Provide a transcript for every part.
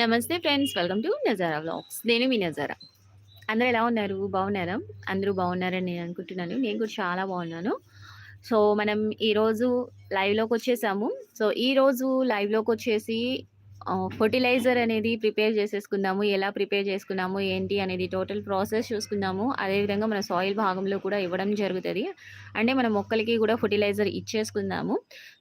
నమస్తే friends welcome to Nazara vlogs. నేను మీ నజారా. అందరూ ఎలా ఉన్నారు? బాగున్నారా? అందరూ బాగున్నారని నేను అనుకుంటున్నాను. నేను కూడా చాలా బాగున్నాను. సో మనం ఈరోజు లైవ్లోకి వచ్చేసాము. సో ఈరోజు లైవ్లోకి వచ్చేసి ఫర్టిలైజర్ అనేది ప్రిపేర్ చేసేసుకుందాము. ఎలా ప్రిపేర్ చేసుకున్నాము? ఏంటి? అనేది టోటల్ ప్రాసెస్ చూసుకుందాము. అదేవిధంగా మన సాయిల్ భాగంలో కూడా ఇవ్వడం జరుగుతుంది. అంటే మన మొక్కలకి కూడా ఫర్టిలైజర్ ఇచ్చేసుకుందాము.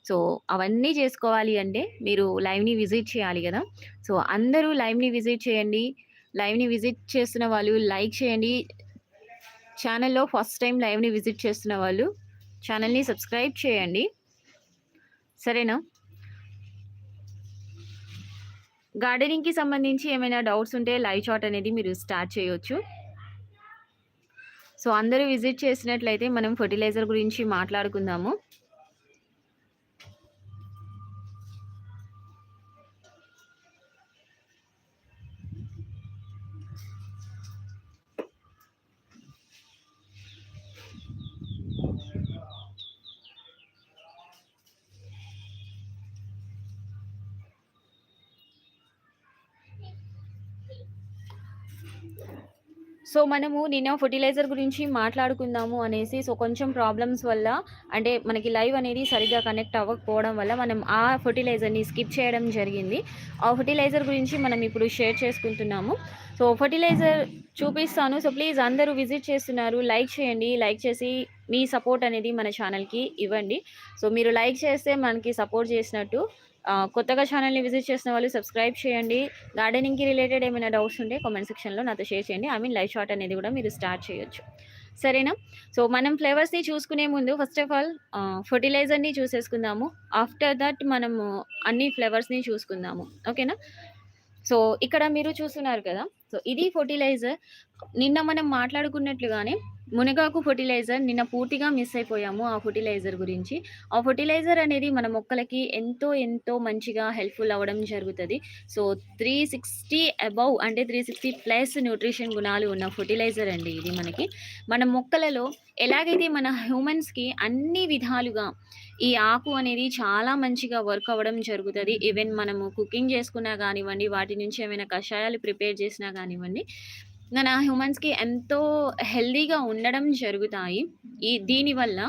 సో అవన్నీ చేసుకోవాలి అంటే మీరు లైవ్ని విజిట్ చేయాలి కదా. సో అందరూ లైవ్ని విజిట్ చేయండి. లైవ్ని విజిట్ చేస్తున్న వాళ్ళు లైక్ చేయండి. ఛానల్లో ఫస్ట్ టైం లైవ్ని విజిట్ చేస్తున్న వాళ్ళు ఛానల్ని సబ్స్క్రైబ్ చేయండి. సరేనా? గార్డెనింగ్కి సంబంధించి ఏమైనా డౌట్స్ ఉంటే లైవ్ చాట్ అనేది మీరు స్టార్ట్ చేయొచ్చు. సో అందరూ విజిట్ చేసినట్లయితే మనం ఫర్టిలైజర్ గురించి మాట్లాడుకుందాము. సో మనము నిన్న ఫర్టిలైజర్ గురించి మాట్లాడుకుందాము అనేసి సో కొంచెం ప్రాబ్లమ్స్ వల్ల అంటే మనకి లైవ్ అనేది సరిగ్గా కనెక్ట్ అవ్వకపోవడం వల్ల మనం ఆ ఫర్టిలైజర్ని స్కిప్ చేయడం జరిగింది. ఆ ఫర్టిలైజర్ గురించి మనం ఇప్పుడు షేర్ చేసుకుంటున్నాము. సో ఫర్టిలైజర్ చూపిస్తాను. సో ప్లీజ్ అందరూ విజిట్ చేస్తున్నారు. లైక్ చేయండి. లైక్ చేసి మీ సపోర్ట్ అనేది మన ఛానల్కి ఇవ్వండి. సో మీరు లైక్ చేస్తే మనకి సపోర్ట్ చేసినట్టు కొత్తగా ఛానల్ని విజిట్ చేసిన వాళ్ళు సబ్స్క్రైబ్ చేయండి. గార్డెనింగ్కి రిలేటెడ్ ఏమైనా డౌట్స్ ఉంటే కామెంట్ సెక్షన్లో నాతో షేర్ చేయండి. ఐ మీన్ లైవ్ షాట్ అనేది కూడా మీరు స్టార్ట్ చేయొచ్చు. సరేనా? సో మనం ఫ్లేవర్స్ని చూసుకునే ముందు ఫస్ట్ ఆఫ్ ఆల్ ఫర్టిలైజర్ని చూసేసుకుందాము. ఆఫ్టర్ దట్ మనము అన్ని ఫ్లేవర్స్ని చూసుకుందాము. ఓకేనా? సో ఇక్కడ మీరు చూస్తున్నారు కదా. సో ఇది ఫర్టిలైజర్ నిన్న మనం మాట్లాడుకున్నట్లుగానే మునగాకు ఫర్టిలైజర్ నిన్న పూర్తిగా మిస్ అయిపోయాము ఆ ఫర్టిలైజర్ గురించి. ఆ ఫర్టిలైజర్ అనేది మన మొక్కలకి ఎంతో ఎంతో మంచిగా హెల్ప్ఫుల్ అవ్వడం జరుగుతుంది. సో త్రీ సిక్స్టీ అబౌవ్ అంటే త్రీ సిక్స్టీ ప్లస్ న్యూట్రిషన్ గుణాలు ఉన్న ఫర్టిలైజర్ అండి ఇది మనకి. మన మొక్కలలో ఎలాగైతే మన హ్యూమన్స్కి అన్ని విధాలుగా ఈ ఆకు అనేది చాలా మంచిగా వర్క్ అవ్వడం జరుగుతుంది ఈవెన్ మనము కుకింగ్ చేసుకున్నా కానివ్వండి వాటి నుంచి ఏమైనా కషాయాలు ప్రిపేర్ చేసినా కానివ్వండి మన హ్యూమన్స్కి ఎంతో హెల్దీగా ఉండడం జరుగుతాయి. ఈ దీనివల్ల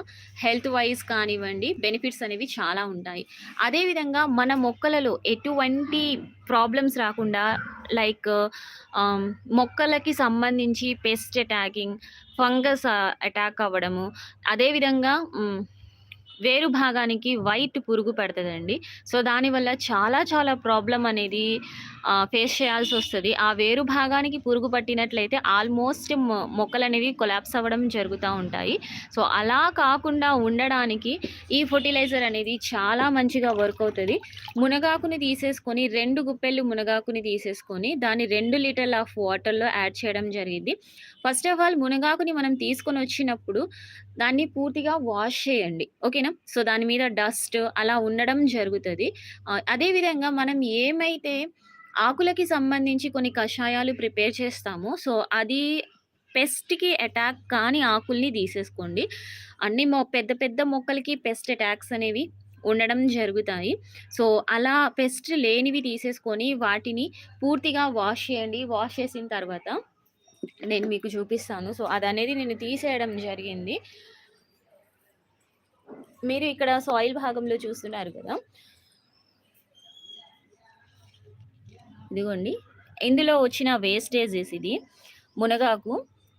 హెల్త్ వైజ్ కానివ్వండి బెనిఫిట్స్ అనేవి చాలా ఉంటాయి. అదేవిధంగా మన మొక్కలలో ఎటువంటి ప్రాబ్లమ్స్ రాకుండా లైక్ మొక్కలకి సంబంధించి పెస్ట్ అటాకింగ్ ఫంగస్ అటాక్ అవ్వడము అదేవిధంగా వేరు భాగానికి వైట్ పురుగు పడుతుందండి. సో దానివల్ల చాలా చాలా ప్రాబ్లం అనేది ఫేస్ చేయాల్సి వస్తుంది. ఆ వేరు భాగానికి పురుగు పట్టినట్లయితే ఆల్మోస్ట్ మొక్కలు అనేవి కొలాప్స్ అవ్వడం జరుగుతూ ఉంటాయి. సో అలా కాకుండా ఉండడానికి ఈ ఫర్టిలైజర్ అనేది చాలా మంచిగా వర్క్ అవుతుంది. మునగాకుని తీసేసుకొని రెండు గుప్పెళ్ళు మునగాకుని తీసేసుకొని దాన్ని రెండు లీటర్ల ఆఫ్ వాటర్లో యాడ్ చేయడం జరిగింది. ఫస్ట్ ఆఫ్ ఆల్ మునగాకుని మనం తీసుకొని వచ్చినప్పుడు దాన్ని పూర్తిగా వాష్ చేయండి. ఓకేనా? సో దాని మీద డస్ట్ అలా ఉండడం జరుగుతుంది. అదేవిధంగా మనం ఏమైతే ఆకులకి సంబంధించి కొన్ని కషాయాలు ప్రిపేర్ చేస్తాము. సో అది పెస్ట్కి అటాక్ కాని ఆకుల్ని తీసేసుకోండి. అన్ని మొ పెద్ద పెద్ద మొక్కలకి పెస్ట్ అటాక్స్ అనేవి ఉండడం జరుగుతాయి. సో అలా పెస్ట్ లేనివి తీసేసుకొని వాటిని పూర్తిగా వాష్ చేయండి. వాష్ చేసిన తర్వాత నేను మీకు చూపిస్తాను. సో అది అనేది నేను తీసేయడం జరిగింది. మీరు ఇక్కడ సాయిల్ భాగంలో చూస్తున్నారు కదా? ఇదిగోండి. ఇందులో వచ్చిన వేస్టేజెస్ ఇది మునగాకు.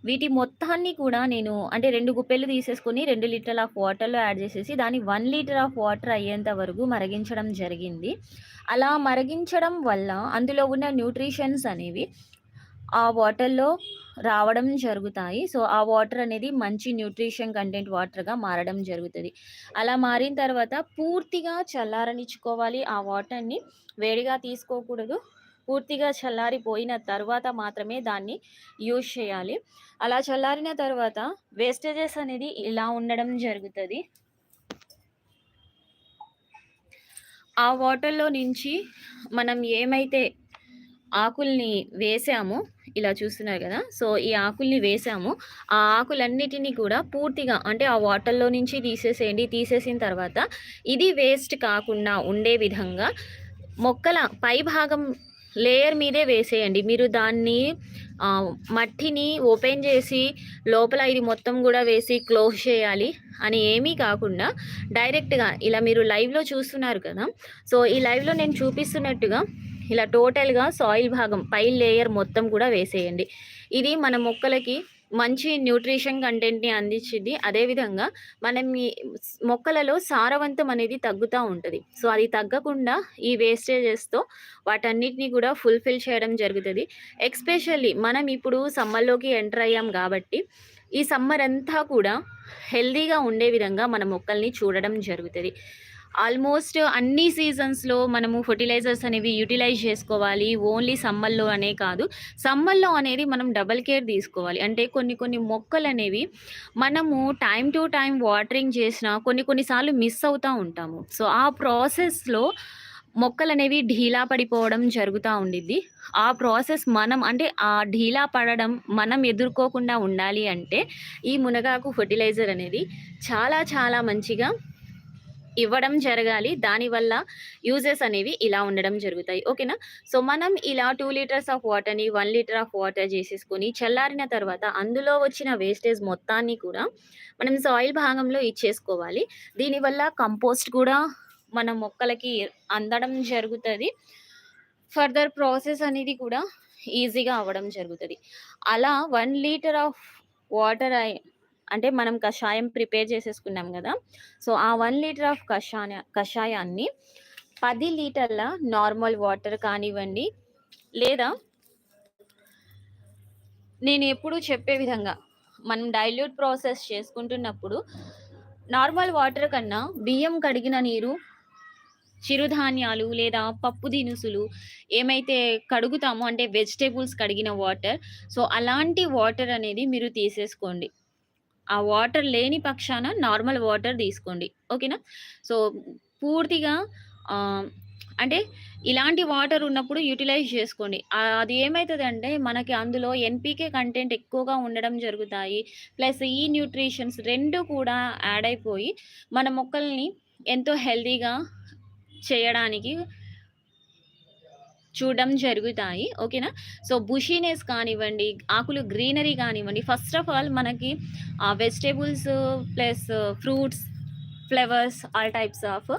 వీటి మొత్తాన్ని కూడా నేను అంటే రెండు గుప్పెలు తీసేసుకొని రెండు లీటర్ల ఆఫ్ వాటర్లో యాడ్ చేసేసి దాన్ని వన్ లీటర్ ఆఫ్ వాటర్ అయ్యేంత వరకు మరిగించడం జరిగింది. అలా మరిగించడం వల్ల అందులో ఉన్న న్యూట్రిషన్స్ అనేవి ఆ వాటర్లో రావడం జరుగుతాయి. సో ఆ వాటర్ అనేది మంచి న్యూట్రిషన్ కంటెంట్ వాటర్గా మారడం జరుగుతుంది. అలా మారిన తర్వాత పూర్తిగా చల్లారనిచ్చుకోవాలి. ఆ వాటర్ని వేడిగా తీసుకోకూడదు. పూర్తిగా చల్లారిపోయిన తర్వాత మాత్రమే దాన్ని యూజ్ చేయాలి. అలా చల్లారిన తర్వాత వేస్టేజెస్ అనేది ఇలా ఉండడం జరుగుతుంది. ఆ వాటర్లో నుంచి మనం ఏమైతే ఆకుల్ని వేసాము ఇలా చూస్తున్నారు కదా సో ఈ ఆకుల్ని వేసాము ఆ ఆకులన్నిటినీ కూడా పూర్తిగా అంటే ఆ వాటర్లో నుంచి తీసేసేయండి. తీసేసిన తర్వాత ఇది వేస్ట్ కాకుండా ఉండే విధంగా మొక్కల పై భాగం లేయర్ మీదే వేసేయండి. మీరు దాన్ని మట్టిని ఓపెన్ చేసి లోపల ఇది మొత్తం కూడా వేసి క్లోజ్ చేయాలి అని ఏమీ కాకుండా డైరెక్ట్‌గా ఇలా మీరు లైవ్‌లో చూస్తున్నారు కదా! సో, ఈ లైవ్‌లో నేను చూపిస్తున్నట్టుగా ఇలా టోటల్‌గా సాయిల్ భాగం పై లేయర్ మొత్తం కూడా వేసేయండి. ఇది మన మొక్కలకి మంచి న్యూట్రిషన్ కంటెంట్‌ని అందించింది. అదేవిధంగా మనం ఈ మొక్కలలో సారవంతం అనేది తగ్గుతూ ఉంటుంది. సో, అది తగ్గకుండా ఈ వేస్టేజెస్‌తో వాటన్నిటిని కూడా ఫుల్‌ఫిల్ చేయడం జరుగుతుంది. ఎక్స్పెషల్లీ మనం ఇప్పుడు సమ్మర్‌లోకి ఎంటర్ అయ్యాం కాబట్టి ఈ సమ్మర్ అంతా కూడా హెల్దీగా ఉండే విధంగా మన మొక్కల్ని చూడడం జరుగుతుంది. ఆల్మోస్ట్ అన్ని సీజన్స్‌లో మనము ఫెర్టిలైజర్స్ అనేవి యుటిలైజ్ చేసుకోవాలి. ఓన్లీ సమ్మర్‌లో అనే కాదు. సమ్మర్‌లో అనేది మనం డబుల్ కేర్ తీసుకోవాలి. అంటే కొన్ని కొన్ని మొక్కలనేవి మనము టైం టు టైం వాటరింగ్ చేసినా కొన్ని కొన్ని సార్లు మిస్ అవుతూ ఉంటాము. సో, ఆ ప్రాసెస్‌లో మొక్కలు అనేవి ఢీలా పడిపోవడం జరుగుతూ ఉండిద్ది. ఆ ప్రాసెస్ మనం అంటే ఆ ఢీలా పడడం మనం ఎదుర్కోకుండా ఉండాలి అంటే ఈ మునగాకు ఫెర్టిలైజర్ అనేది చాలా చాలా మంచిగా ఇవ్వడం జరగాలి. దానివల్ల యూజెస్ అనేవి ఇలా ఉండడం జరుగుతాయి. ఓకేనా? సో, మనం ఇలా టూ లీటర్స్ ఆఫ్ వాటర్‌ని వన్ లీటర్ ఆఫ్ వాటర్ చేసేసుకొని చల్లారిన తర్వాత అందులో వచ్చిన వేస్టేజ్ మొత్తాన్ని కూడా మనం సాయిల్ భాగంలో ఇచ్చేసుకోవాలి. దీనివల్ల కంపోస్ట్ కూడా మన మొక్కలకి అందడం జరుగుతుంది ఫర్దర్ ప్రాసెస్ అనేది కూడా ఈజీగా అవ్వడం జరుగుతుంది అలా వన్ లీటర్ ఆఫ్ వాటర్ అంటే మనం కషాయం ప్రిపేర్ చేసేసుకున్నాం కదా సో, ఆ వన్ లీటర్ ఆఫ్ కషాయ కషాయాన్ని పది లీటర్ల నార్మల్ వాటర్ కానివ్వండి, లేదా నేను ఎప్పుడూ చెప్పే విధంగా మనం డైల్యూట్ ప్రాసెస్ చేసుకుంటున్నప్పుడు నార్మల్ వాటర్ కన్నా బియ్యం కడిగిన నీరు, చిరుధాన్యాలు లేదా పప్పు దినుసులు ఏమైతే కడుగుతామో అంటే వెజిటేబుల్స్ కడిగిన వాటర్. సో, అలాంటి వాటర్ అనేది మీరు తీసేసుకోండి. ఆ వాటర్ లేని పక్షాన నార్మల్ వాటర్ తీసుకోండి. ఓకేనా? సో, పూర్తిగా అంటే ఇలాంటి వాటర్ ఉన్నప్పుడు యుటిలైజ్ చేసుకోండి. అది అది అంటే మనకి అందులో ఎన్‌పీకే కంటెంట్ ఎక్కువగా ఉండడం జరుగుతాయి. ప్లస్ ఈ న్యూట్రిషన్స్ రెండు కూడా యాడ్ అయిపోయి మన మొక్కల్ని ఎంతో హెల్తీగా చేయడానికి చూడడం జరుగుతాయి. ఓకేనా? సో, బుషీనెస్ కానివ్వండి, ఆకులు గ్రీనరీ కానివ్వండి, ఫస్ట్ ఆఫ్ ఆల్ మనకి vegetables plus fruits, flowers all types of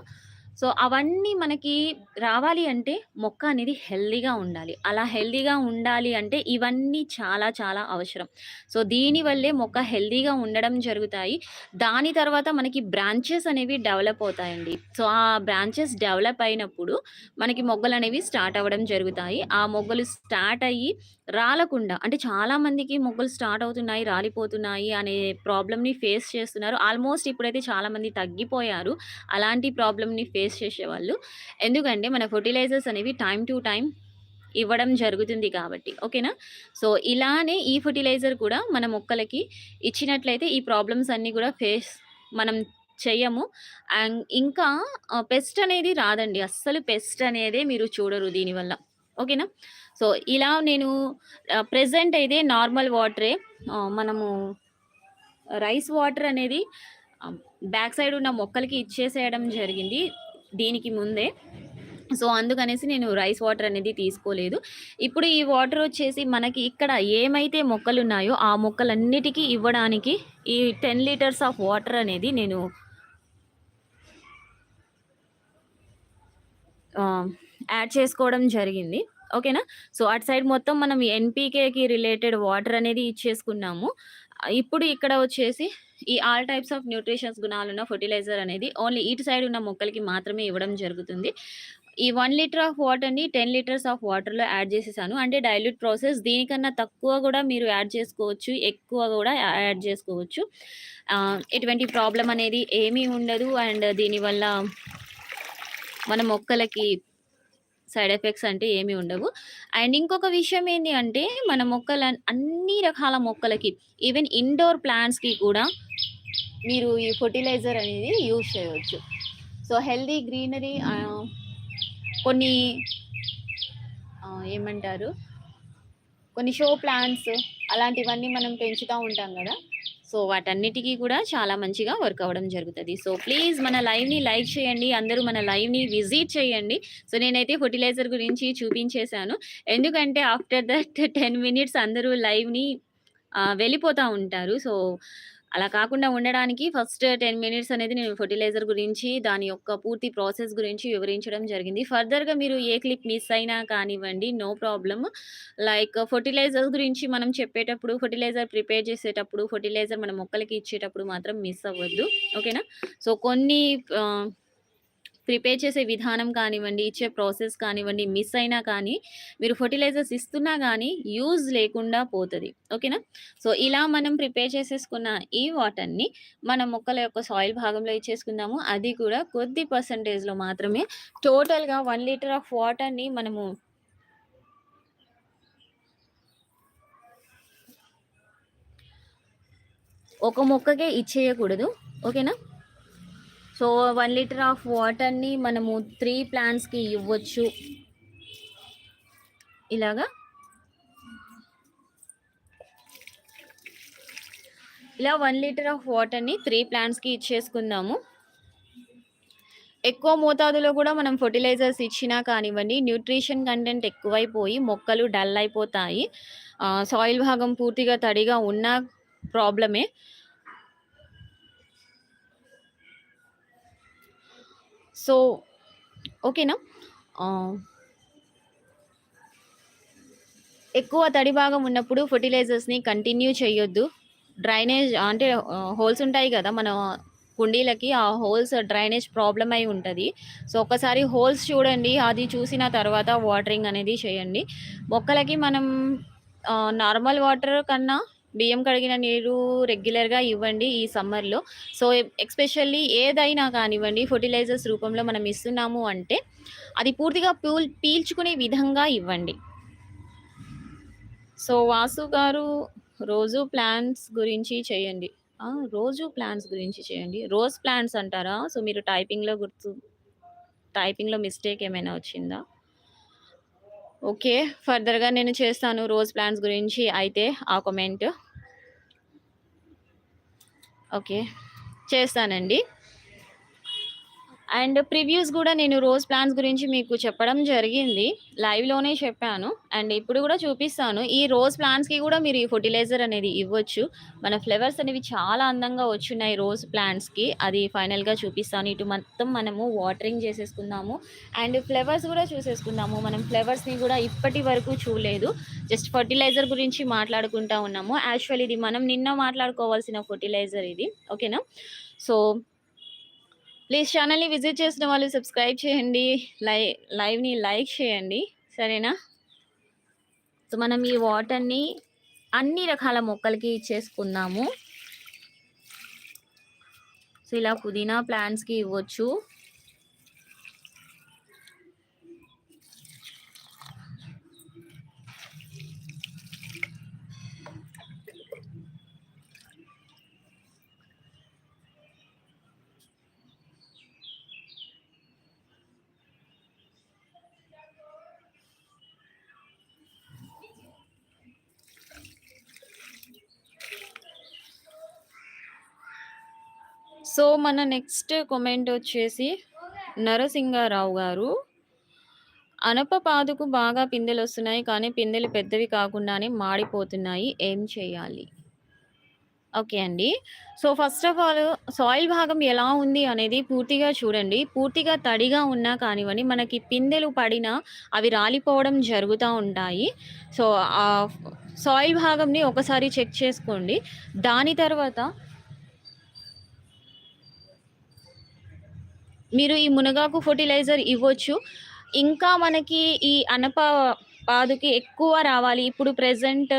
so, అవన్నీ మనకి రావాలి అంటే మొక్క అనేది హెల్దీగా ఉండాలి. అలా హెల్దీగా ఉండాలి అంటే ఇవన్నీ చాలా చాలా అవసరం. సో, దీనివల్లే మొక్క హెల్దీగా ఉండడం జరుగుతాయి. దాని తర్వాత మనకి బ్రాంచెస్ అనేవి డెవలప్ అవుతాయండి. సో, ఆ బ్రాంచెస్ డెవలప్ అయినప్పుడు మనకి మొగ్గలు అనేవి స్టార్ట్ అవ్వడం జరుగుతాయి. ఆ మొగ్గలు స్టార్ట్ అయ్యి రాలకుండా అంటే చాలా మందికి మొగ్గలు స్టార్ట్ అవుతున్నాయి, రాలిపోతున్నాయి అనే ప్రాబ్లమ్‌ని ఫేస్ చేస్తున్నారు. ఆల్మోస్ట్ ఇప్పుడైతే చాలామంది తగ్గిపోయారు. అలాంటి ప్రాబ్లమ్‌ని ఫేస్ చేసేవాళ్ళు. ఎందుకంటే మన ఫెర్టిలైజర్స్ అనేవి టైం టు టైం ఇవ్వడం జరుగుతుంది కాబట్టి. ఓకేనా? సో, ఇలానే ఈ ఫెర్టిలైజర్ కూడా మన మొక్కలకి ఇచ్చినట్లయితే ఈ ప్రాబ్లమ్స్ అన్నీ కూడా ఫేస్ మనం చెయ్యము. అండ్ ఇంకా పెస్ట్ అనేది రాదండి. అస్సలు పెస్ట్ అనేదే మీరు చూడరు దీనివల్ల. ఓకేనా? సో, ఇలా నేను ప్రెసెంట్ అయితే నార్మల్ వాటరే మనము రైస్ వాటర్ అనేది బ్యాక్ సైడ్ ఉన్న మొక్కలకి ఇచ్చేసేయడం జరిగింది. దీనికి ముందే. సో, అందుకనేసి నేను రైస్ వాటర్ అనేది తీసుకోలేదు. ఇప్పుడు ఈ వాటర్ వచ్చేసి మనకి ఇక్కడ ఏమైతే మొక్కలు ఉన్నాయో ఆ మొక్కలన్నిటికీ ఇవ్వడానికి ఈ 10 లీటర్స్ ఆఫ్ వాటర్ అనేది నేను యాడ్ చేసుకోవడం జరిగింది. ఓకేనా? సో, అటు సైడ్ మొత్తం మనం ఎన్‌పీకేకి రిలేటెడ్ వాటర్ అనేది ఇచ్చేసుకున్నాము. ఇప్పుడు ఇక్కడ వచ్చేసి ఈ ఆల్ టైప్స్ ఆఫ్ న్యూట్రిషన్స్ గుణాలున్న ఫెర్టిలైజర్ అనేది ఓన్లీ ఇటు సైడ్ ఉన్న మొక్కలకి మాత్రమే ఇవ్వడం జరుగుతుంది. ఈ వన్ లీటర్ ఆఫ్ వాటర్‌ని 10 లీటర్స్ ఆఫ్ వాటర్‌లో యాడ్ చేసేసాను. అంటే డైల్యూట్ ప్రాసెస్ దీనికన్నా తక్కువ కూడా మీరు యాడ్ చేసుకోవచ్చు. ఎక్కువ కూడా యాడ్ చేసుకోవచ్చు. ఎటువంటి ప్రాబ్లం అనేది ఏమీ ఉండదు. అండ్ దీనివల్ల మన మొక్కలకి సైడ్ ఎఫెక్ట్స్ అంటే ఏమి ఉండవు. అండ్ ఇంకొక విషయం ఏంటి అంటే మన మొక్కల అన్ని రకాల మొక్కలకి ఈవెన్ ఇండోర్ ప్లాంట్స్‌కి కూడా మీరు ఈ ఫెర్టిలైజర్ అనేది యూజ్ చేయవచ్చు సో, హెల్దీ గ్రీనరీ కొన్ని ఏమంటారు? కొన్ని షో ప్లాంట్స్ అలాంటివన్నీ మనం పెంచుతూ ఉంటాం కదా సో, వాటన్నిటికీ కూడా చాలా మంచిగా వర్క్ అవ్వడం జరుగుతుంది. సో ప్లీజ్ మన లైవ్ని లైక్ చేయండి అందరూ మన లైవ్ని విజిట్ చేయండి. సో నేనైతే ఫర్టిలైజర్ గురించి చూపించేశాను. ఎందుకంటే ఆఫ్టర్ దట్ టెన్ మినిట్స్ అందరూ లైవ్ని వెళ్ళిపోతూ ఉంటారు. సో అలా కాకుండా ఉండడానికి ఫస్ట్ టెన్ మినిట్స్ అనేది నేను ఫర్టిలైజర్ గురించి దాని యొక్క పూర్తి ప్రాసెస్ గురించి వివరించడం జరిగింది. ఫర్దర్గా మీరు ఏ క్లిప్ మిస్ అయినా కానివ్వండి నో ప్రాబ్లమ్. లైక్ ఫర్టిలైజర్ గురించి మనం చెప్పేటప్పుడు ఫర్టిలైజర్ ప్రిపేర్ చేసేటప్పుడు ఫర్టిలైజర్ మన మొక్కలకి ఇచ్చేటప్పుడు మాత్రం మిస్ అవ్వద్దు. ఓకేనా? సో కొన్ని ప్రిపేర్ చేసే విధానం కానివ్వండి ఇచ్చే ప్రాసెస్ కానివ్వండి మిస్ అయినా కానీ మీరు ఫర్టిలైజర్స్ ఇస్తున్నా కానీ యూజ్ లేకుండా పోతుంది. ఓకేనా? సో ఇలా మనం ప్రిపేర్ చేసేసుకున్న ఈ వాటర్ని మన మొక్కల యొక్క సాయిల్ భాగంలో ఇచ్చేసుకుందాము. అది కూడా కొద్ది పర్సంటేజ్లో మాత్రమే. టోటల్గా వన్ లీటర్ ఆఫ్ వాటర్ని మనము ఒక మొక్కకే ఇచ్చేయకూడదు. ఓకేనా? సో వన్ లీటర్ ఆఫ్ వాటర్ని మనము త్రీ ప్లాంట్స్కి ఇవ్వచ్చు. ఇలాగా? ఇలా వన్ లీటర్ ఆఫ్ వాటర్ని త్రీ ప్లాంట్స్కి ఇచ్చేసుకుందాము. ఎక్కువ మోతాదులో కూడా మనం ఫర్టిలైజర్స్ ఇచ్చినా కానివ్వండి న్యూట్రిషన్ కంటెంట్ ఎక్కువైపోయి మొక్కలు డల్ అయిపోతాయి. సాయిల్ భాగం పూర్తిగా తడిగా ఉన్న ప్రాబ్లమే. సో ఓకేనా? ఎక్కువ తడి భాగం ఉన్నప్పుడు ఫర్టిలైజర్స్ని కంటిన్యూ చేయొద్దు. డ్రైనేజ్ అంటే హోల్స్ ఉంటాయి కదా మన కుండీలకి ఆ హోల్స్ డ్రైనేజ్ ప్రాబ్లం అయి ఉంటుంది. సో ఒకసారి హోల్స్ చూడండి అది చూసిన తర్వాత వాటరింగ్ అనేది చేయండి. మొక్కలకి మనం నార్మల్ వాటర్ కన్నా బియ్యం కడిగిన నీరు రెగ్యులర్గా ఇవ్వండి ఈ సమ్మర్లో సో ఎక్స్పెషల్లీ ఏదైనా కానివ్వండి ఫర్టిలైజర్స్ రూపంలో మనం ఇస్తున్నాము అంటే అది పూర్తిగా పీల్ పీల్చుకునే విధంగా ఇవ్వండి. సో వాసు గారు రోజు ప్లాంట్స్ గురించి చేయండి. రోజు ప్లాంట్స్ గురించి చేయండి. రోజ్ ప్లాంట్స్ అంటారా? సో మీరు టైపింగ్లో గుర్తు టైపింగ్లో మిస్టేక్ ఏమైనా వచ్చిందా? ఓకే ఫర్దర్గా నేను చేస్తాను రోజ్ ప్లాంట్స్ గురించి. అయితే ఆ కమెంట్ ఓకే. చేస్తానండి. అండ్ ప్రివ్యూస్ కూడా నేను రోజ్ ప్లాంట్స్ గురించి మీకు చెప్పడం జరిగింది. లైవ్లోనే చెప్పాను. అండ్ ఇప్పుడు కూడా చూపిస్తాను. ఈ రోజ్ ప్లాంట్స్కి కూడా మీరు ఈ ఫర్టిలైజర్ అనేది ఇవ్వచ్చు. మన ఫ్లవర్స్ అనేవి చాలా అందంగా వచ్చున్నాయి రోజ్ ప్లాంట్స్కి అది ఫైనల్గా చూపిస్తాను. ఇటు మొత్తం మనము వాటరింగ్ చేసేసుకుందాము. అండ్ ఫ్లవర్స్ కూడా చూసేసుకుందాము. మనం ఫ్లవర్స్ని కూడా ఇప్పటి వరకు చూడలేదు. జస్ట్ ఫర్టిలైజర్ గురించి మాట్లాడుకుంటా ఉన్నాము. యాక్చువల్ ఇది మనం నిన్న మాట్లాడుకోవాల్సిన ఫర్టిలైజర్ ఇది. ఓకేనా సో ప్లీజ్ ఛానల్ని విజిట్ చేసిన వాళ్ళు సబ్స్క్రైబ్ చేయండి లై లైవ్ని లైక్ చేయండి సరేనా? సో మనం ఈ వాటర్ని అన్ని రకాల మొక్కలకి ఇచ్చేసుకుందాము. సో ఇలా పుదీనా ప్లాంట్స్కి ఇవ్వచ్చు. సో మన నెక్స్ట్ కామెంట్ వచ్చేసి నరసింగారావు గారు అనప పాదుకు బాగా పిందెలు వస్తున్నాయి కానీ పిందెలు పెద్దవి కాకుండానే మాడిపోతున్నాయి. ఏం చేయాలి? ఓకే అండి. So first of all soil భాగం ఎలా ఉంది అనేది పూర్తిగా చూడండి. పూర్తిగా తడిగా ఉన్నా కానివ్వండి మనకి పిందెలు పడినా అవి రాలిపోవడం జరుగుతూ ఉంటాయి. సో ఆ సాయిల్ భాగంని ఒకసారి చెక్ చేసుకోండి. దాని తర్వాత మీరు ఈ మునగాకు ఫర్టిలైజర్ ఇవ్వచ్చు. ఇంకా మనకి ఈ అనప పాదుకి ఎక్కువ రావాలి. ఇప్పుడు ప్రజెంట్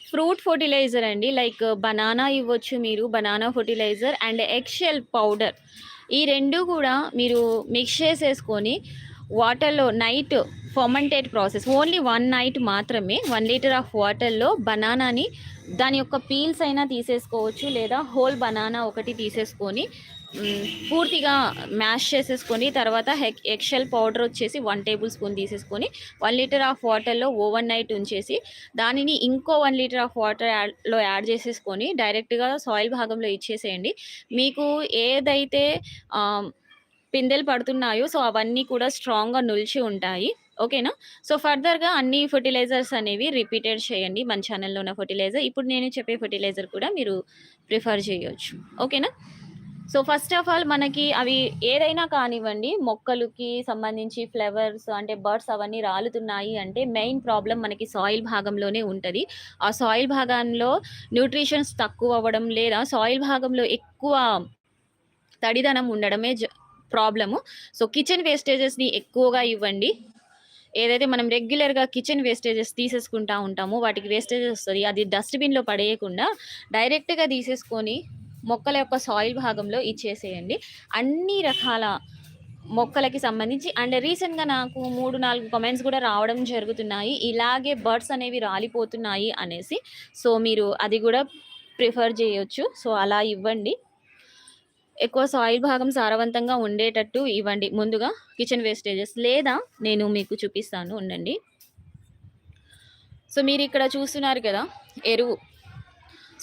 ఫ్రూట్ ఫర్టిలైజర్ అండి. లైక్ బనానా ఇవ్వచ్చు మీరు banana fertilizer and excel powder. ఈ రెండు కూడా మీరు మిక్స్ చేసేసుకొని వాటర్లో night ferment process only one night మాత్రమే వన్ లీటర్ ఆఫ్ వాటర్లో బనానాని దాని యొక్క పీల్స్ అయినా తీసేసుకోవచ్చు లేదా హోల్ బనానా ఒకటి తీసేసుకొని పూర్తిగా మ్యాష్ చేసేసుకొని తర్వాత హెక్ ఎక్షల్ పౌడర్ వచ్చేసి వన్ టేబుల్ స్పూన్ తీసేసుకొని వన్ లీటర్ ఆఫ్ వాటర్లో ఓవర్ నైట్ ఉంచేసి దానిని ఇంకో వన్ లీటర్ ఆఫ్ వాటర్ యాడ్లో యాడ్ చేసేసుకొని డైరెక్ట్గా సాయిల్ భాగంలో ఇచ్చేసేయండి. మీకు ఏదైతే పిందెలు పడుతున్నాయో సో అవన్నీ కూడా స్ట్రాంగ్గా నులిచి ఉంటాయి. ఓకేనా? సో ఫర్దర్గా అన్ని ఫర్టిలైజర్స్ అనేవి రిపీటెడ్ చేయండి. మన ఛానల్లో ఉన్న ఫర్టిలైజర్. ఇప్పుడు నేను చెప్పే ఫర్టిలైజర్ కూడా మీరు ప్రిఫర్ చేయొచ్చు. ఓకేనా? సో ఫస్ట్ ఆఫ్ ఆల్ మనకి అవి ఏదైనా కానివ్వండి మొక్కలకి సంబంధించి ఫ్లవర్స్ అంటే బర్డ్స్ అవన్నీ రాలుతున్నాయి అంటే మెయిన్ ప్రాబ్లం మనకి సాయిల్ భాగంలోనే ఉంటుంది. ఆ సాయిల్ భాగంలో న్యూట్రిషన్స్ తక్కువ అవ్వడం లేదా సాయిల్ భాగంలో ఎక్కువ తడిదనం ఉండడమే జ ప్రాబ్లము. సో కిచెన్ వేస్టేజెస్ని ఎక్కువగా ఇవ్వండి. ఏదైతే మనం రెగ్యులర్గా కిచెన్ వేస్టేజెస్ తీసేసుకుంటా ఉంటామో వాటికి వేస్టేజెస్ వస్తుంది. అది డస్ట్బిన్లో పడేయకుండా డైరెక్ట్గా తీసేసుకొని మొక్కల యొక్క సాయిల్ భాగంలో ఇచ్చేసేయండి. అన్ని రకాల మొక్కలకి సంబంధించి అండ్ రీసెంట్గా నాకు మూడు నాలుగు కమెంట్స్ కూడా రావడం జరుగుతున్నాయి. ఇలాగే బర్డ్స్ అనేవి రాలిపోతున్నాయి అనేసి సో మీరు అది కూడా ప్రిఫర్ చేయొచ్చు. సో అలా ఇవ్వండి. ఎక్కువ సాయిల్ భాగం సారవంతంగా ఉండేటట్టు ఇవ్వండి. ముందుగా కిచెన్ వేస్టేజెస్ లేదా నేను మీకు చూపిస్తాను ఉండండి. సో మీరు ఇక్కడ చూస్తున్నారు కదా ఎరువు.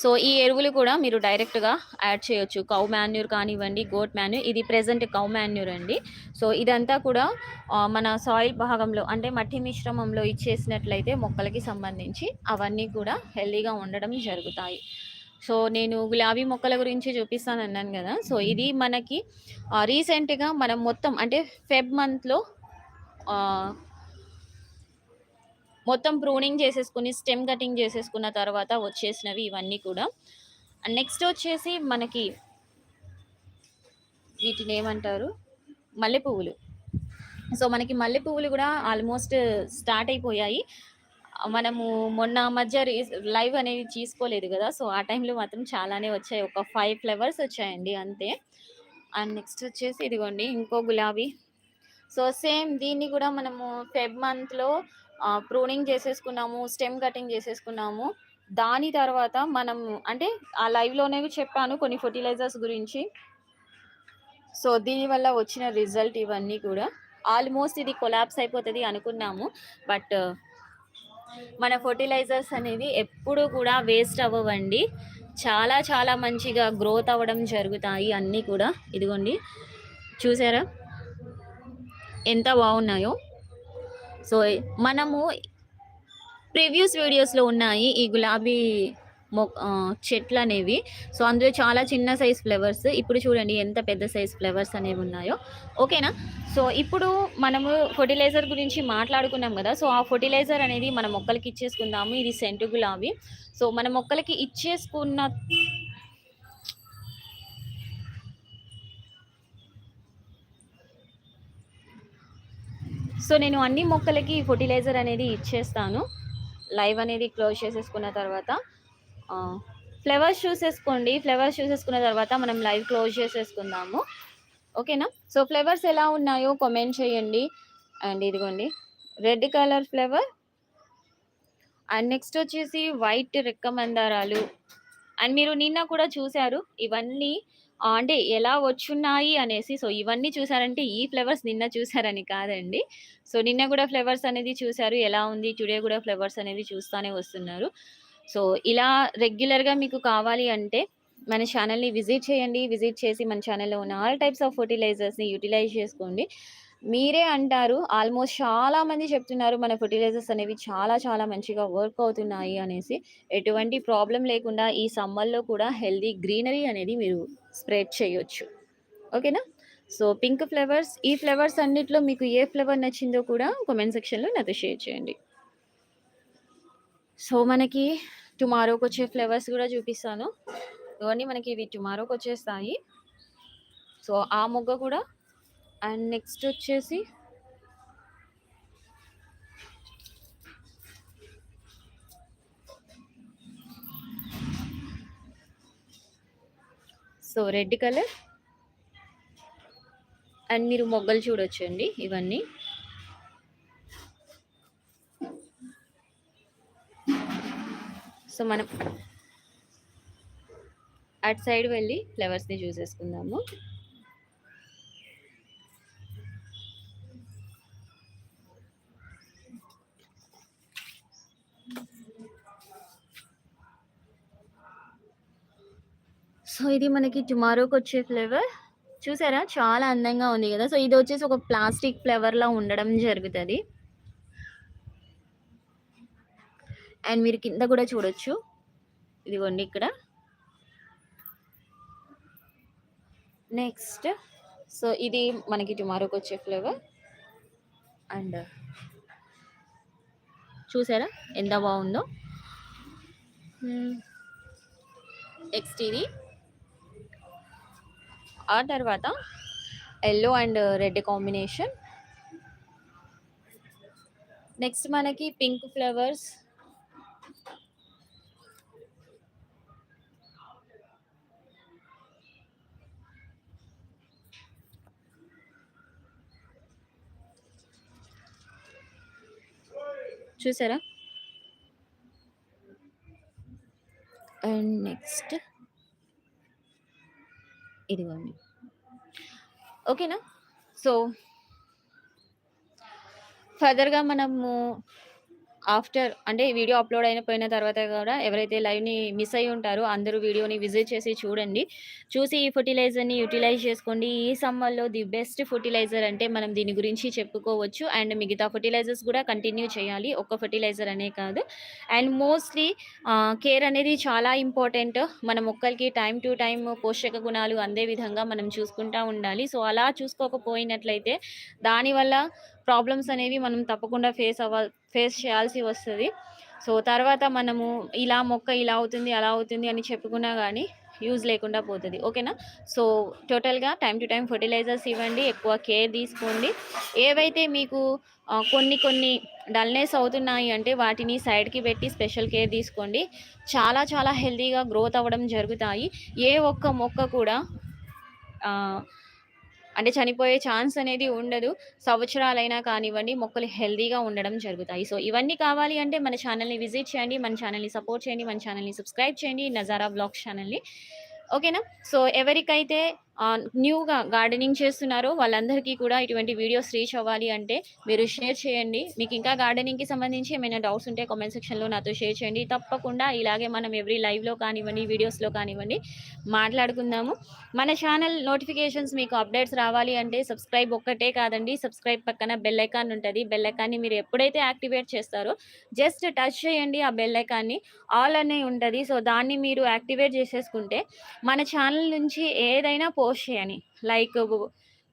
సో ఈ ఎరువులు కూడా మీరు డైరెక్ట్గా యాడ్ చేయొచ్చు. కౌ మాన్యూర్ కానివ్వండి గోట్ మాన్యూర్ ఇది ప్రజెంట్ కౌ మాన్యూర్ అండి. సో ఇదంతా కూడా మన సాయిల్ భాగంలో అంటే మట్టి మిశ్రమంలో ఇచ్చేసినట్లయితే మొక్కలకి సంబంధించి అవన్నీ కూడా హెల్దీగా ఉండడం జరుగుతాయి. సో నేను గులాబీ మొక్కల గురించి చూపిస్తాను అన్నాను కదా. సో ఇది మనకి రీసెంట్గా మనం మొత్తం అంటే ఫెబ్ మంత్లో మొత్తం ప్రూనింగ్ చేసేసుకుని స్టెమ్ కటింగ్ చేసేసుకున్న తర్వాత వచ్చేసినవి ఇవన్నీ కూడా. నెక్స్ట్ వచ్చేసి మనకి వీటిని ఏమంటారు? మల్లె పువ్వులు. సో మనకి మల్లె పువ్వులు కూడా ఆల్మోస్ట్ స్టార్ట్ అయిపోయాయి. మనము మొన్న మధ్య లైవ్ అనేది తీసుకోలేదు కదా సో ఆ టైంలో మాత్రం చాలానే వచ్చాయి. ఒక ఫైవ్ ఫ్లవర్స్ వచ్చాయండి అంతే. అండ్ నెక్స్ట్ వచ్చేసి ఇదిగోండి ఇంకో గులాబీ. సో సేమ్ దీన్ని కూడా మనము ఫెబ్ మంత్లో ప్రూనింగ్ చేసేసుకున్నాము స్టెమ్ కటింగ్ చేసేసుకున్నాము. దాని తర్వాత మనం అంటే ఆ లైవ్లోనే చెప్పాను కొన్ని ఫర్టిలైజర్స్ గురించి. సో దీనివల్ల వచ్చిన రిజల్ట్ ఇవన్నీ కూడా. ఆల్మోస్ట్ ఇది కొలాప్స్ అయిపోతుంది అనుకున్నాము బట్ మన ఫర్టిలైజర్స్ అనేవి ఎప్పుడు కూడా వేస్ట్ అవ్వవండి. చాలా చాలా మంచిగా గ్రోత్ అవ్వడం జరుగుతాయి అన్నీ కూడా. ఇదిగోండి. చూసారా? ఎంత బాగున్నాయో. సో మనము ప్రీవియస్ వీడియోస్లో ఉన్నాయి ఈ గులాబీ చెట్లు అనేవి సో అందులో చాలా చిన్న సైజ్ ఫ్లవర్స్. ఇప్పుడు చూడండి ఎంత పెద్ద సైజ్ ఫ్లవర్స్ అనేవి ఉన్నాయో. ఓకేనా? సో ఇప్పుడు మనము ఫర్టిలైజర్ గురించి మాట్లాడుకున్నాం కదా. సో ఆ ఫర్టిలైజర్ అనేది మన మొక్కలకి ఇచ్చేసుకుందాము. ఇది సెంటు గులాబీ. సో మన మొక్కలకి ఇచ్చేసుకున్న సో నేను అన్ని మొక్కలకి ఫర్టిలైజర్ అనేది ఇచ్చేస్తాను. లైవ్ అనేది క్లోజ్ చేసేసుకున్న తర్వాత. ఫ్లవర్స్ చూసేసుకోండి షూస్ చూసేసుకున్న తర్వాత మనం లైవ్ క్లోజ్ చేసేసుకుందాము. ఓకేనా? సో ఫ్లేవర్స్ ఎలా ఉన్నాయో కామెంట్ చేయండి. అండ్ ఇదిగోండి. Red colour flower and next వచ్చేసి వైట్ రెక్క మందారాలు అండ్ మీరు నిన్న కూడా చూశారు ఇవన్నీ అంటే ఎలా వచ్చున్నాయి అనేసి. సో ఇవన్నీ చూసారంటే ఈ ఫ్లేవర్స్ నిన్న చూసారని కాదండి. సో నిన్న కూడా ఫ్లేవర్స్ అనేది చూశారు ఎలా ఉంది టుడే కూడా ఫ్లేవర్స్ అనేది చూస్తూనే వస్తున్నారు. సో ఇలా రెగ్యులర్గా మీకు కావాలి అంటే మన ఛానల్ని విజిట్ చేయండి విజిట్ చేసి మన ఛానల్లో ఉన్న ఆల్ టైప్స్ ఆఫ్ ఫర్టిలైజర్స్ని యూటిలైజ్ చేసుకోండి. మీరే అంటారు ఆల్మోస్ట్ చాలా మంది చెప్తున్నారు మన ఫర్టిలైజర్స్ అనేవి చాలా చాలా మంచిగా వర్క్ అవుతున్నాయి అనేసి. ఎటువంటి ప్రాబ్లం లేకుండా ఈ సమ్మర్లో కూడా హెల్దీ గ్రీనరీ అనేది మీరు స్ప్రెడ్ చేయొచ్చు. ఓకేనా? సో పింక్ ఫ్లేవర్స్ ఈ ఫ్లేవర్స్ అన్నిట్లో మీకు ఏ ఫ్లేవర్ నచ్చిందో కూడా కామెంట్ సెక్షన్లో నాతో షేర్ చేయండి. సో మనకి టుమారోకి వచ్చే ఫ్లేవర్స్ కూడా చూపిస్తాను. ఇవన్నీ మనకి ఇవి టుమారోకి వచ్చేస్తాయి. సో ఆ మొగ్గ కూడా అండ్ నెక్స్ట్ వచ్చేసి సో రెడ్ కలర్ అండ్ మీరు మొగ్గలు చూడొచ్చండి ఇవన్నీ. సో మనం అటు సైడ్ వెళ్ళి ఫ్లవర్స్‌ని చూసేసుకుందాము. సో, ఇది మనకి టుమారోకి వచ్చే ఫ్లేవర్. చూసారా? చాలా అందంగా ఉంది కదా సో, ఇది వచ్చేసి ఒక ప్లాస్టిక్ ఫ్లేవర్లా ఉండడం జరుగుతుంది అండ్ మీరు కింద కూడా చూడొచ్చు. ఇదిగోండి ఇక్కడ. నెక్స్ట్ సో, ఇది మనకి టుమారోకి వచ్చే ఫ్లేవర్. అండ్ చూసారా? ఎంత బాగుందో నెక్స్ట్ ఇది. ఆ తర్వాత yellow and red combination. Next మనకి పింక్ ఫ్లవర్స్. చూసారా? అండ్ నెక్స్ట్ ఇదిగోండి. ఓకేనా? సో ఫర్దర్‌గా మనము ఆఫ్టర్ అంటే వీడియో అప్‌లోడ్ అయిపోయిన తర్వాత కూడా ఎవరైతే లైవ్‌ని మిస్ అయ్యి ఉంటారో అందరూ వీడియోని విజిట్ చేసి చూడండి. చూసి ఈ ఫర్టిలైజర్ని యుటిలైజ్ చేసుకోండి. ఈ సమ్మర్‌లో ది బెస్ట్ ఫెర్టిలైజర్ అంటే మనం దీని గురించి చెప్పుకోవచ్చు. అండ్ మిగతా ఫెర్టిలైజర్స్ కూడా కంటిన్యూ చేయాలి. ఒక్క ఫెర్టిలైజర్ అనే కాదు. అండ్ మోస్ట్‌లీ కేర్ అనేది చాలా ఇంపార్టెంట్. మన మొక్కలకి టైం టు టైం పోషక గుణాలు అందే విధంగా మనం చూసుకుంటా ఉండాలి. సో, అలా చూసుకోకపోయినట్లయితే దానివల్ల ప్రాబ్లమ్స్ అనేవి మనం తప్పకుండా ఫేస్ అవ్వ ఫేస్ చేయాల్సి వస్తుంది సో, తర్వాత మనము ఇలా మొక్క ఇలా అవుతుంది, అలా అవుతుంది అని చెప్పుకున్నా కానీ యూజ్ లేకుండా పోతుంది ఓకేనా? సో, టోటల్‌గా టైం టు టైం ఫర్టిలైజర్స్ ఇవ్వండి. ఎక్కువ కేర్ తీసుకోండి. ఏవైతే మీకు కొన్ని కొన్ని డల్‌నెస్ అవుతున్నాయి అంటే వాటిని సైడ్‌కి పెట్టి స్పెషల్ కేర్ తీసుకోండి. చాలా చాలా హెల్తీగా గ్రోత్ అవ్వడం జరుగుతాయి. ఏ ఒక్క మొక్క కూడా అంటే చనిపోయే ఛాన్స్ అనేది ఉండదు. సంవత్సరాలైనా కానివ్వండి మొక్కలు హెల్దీగా ఉండడం జరుగుతాయి. సో, ఇవన్నీ కావాలి అంటే మన ఛానల్ని విజిట్ చేయండి. మన ఛానల్ని సపోర్ట్ చేయండి. మన ఛానల్ని సబ్స్క్రైబ్ చేయండి. నజారా వ్లాగ్స్ ఛానల్ని ఓకేనా? సో, ఎవరికైతే న్యూగా గార్డెనింగ్ చేస్తున్నారో వాళ్ళందరికీ కూడా ఇటువంటి వీడియోస్ రీచ్ అవ్వాలి అంటే మీరు షేర్ చేయండి. మీకు ఇంకా గార్డెనింగ్‌కి సంబంధించి ఏమైనా డౌట్స్ ఉంటే కామెంట్ సెక్షన్‌లో నాతో షేర్ చేయండి. తప్పకుండా ఇలాగే మనం ఎవ్రీ లైవ్‌లో కానివ్వండి, వీడియోస్‌లో కానివ్వండి మాట్లాడుకుందాము. మన ఛానల్ నోటిఫికేషన్స్ మీకు అప్డేట్స్ రావాలి అంటే సబ్స్క్రైబ్ ఒక్కటే కాదండి. సబ్స్క్రైబ్ పక్కన బెల్ ఐకాన్ బెల్లైకాన్ని బెల్ ఐకాన్‌ని మీరు ఎప్పుడైతే యాక్టివేట్ చేస్తారో జస్ట్ టచ్ చేయండి ఆ బెల్ ఐకాన్‌ని. ఆల్ అనే ఉంటుంది సో, దాన్ని మీరు యాక్టివేట్ చేసేసుకుంటే మన ఛానల్ నుంచి ఏదైనా పో పోస్ట్ చేయని లైక్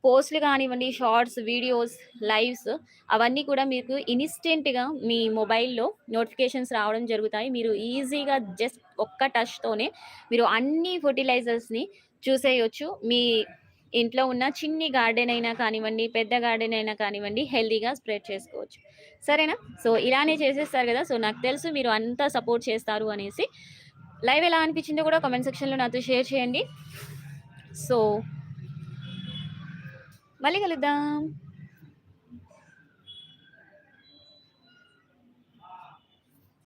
పోస్ట్‌లు కానివ్వండి, షార్ట్స్, వీడియోస్, లైవ్స్ అవన్నీ కూడా మీకు ఇన్‌స్టెంట్‌గా మీ మొబైల్‌లో నోటిఫికేషన్స్ రావడం జరుగుతాయి. మీరు ఈజీగా జస్ట్ ఒక్క టచ్‌తోనే మీరు అన్ని ఫర్టిలైజర్స్ని చూసేయొచ్చు. మీ ఇంట్లో ఉన్న చిన్ని గార్డెన్ అయినా కానివ్వండి, పెద్ద గార్డెన్ అయినా కానివ్వండి హెల్దీగా స్ప్రెడ్ చేసుకోవచ్చు. సరేనా? సో, ఇలానే చేసేస్తారు కదా సో, నాకు తెలుసు మీరు అంతా సపోర్ట్ చేస్తారు అనేసి. లైవ్ ఎలా అనిపించిందో కూడా కామెంట్ సెక్షన్‌లో నాతో షేర్ చేయండి. సో మళ్ళీ కలుద్దాం.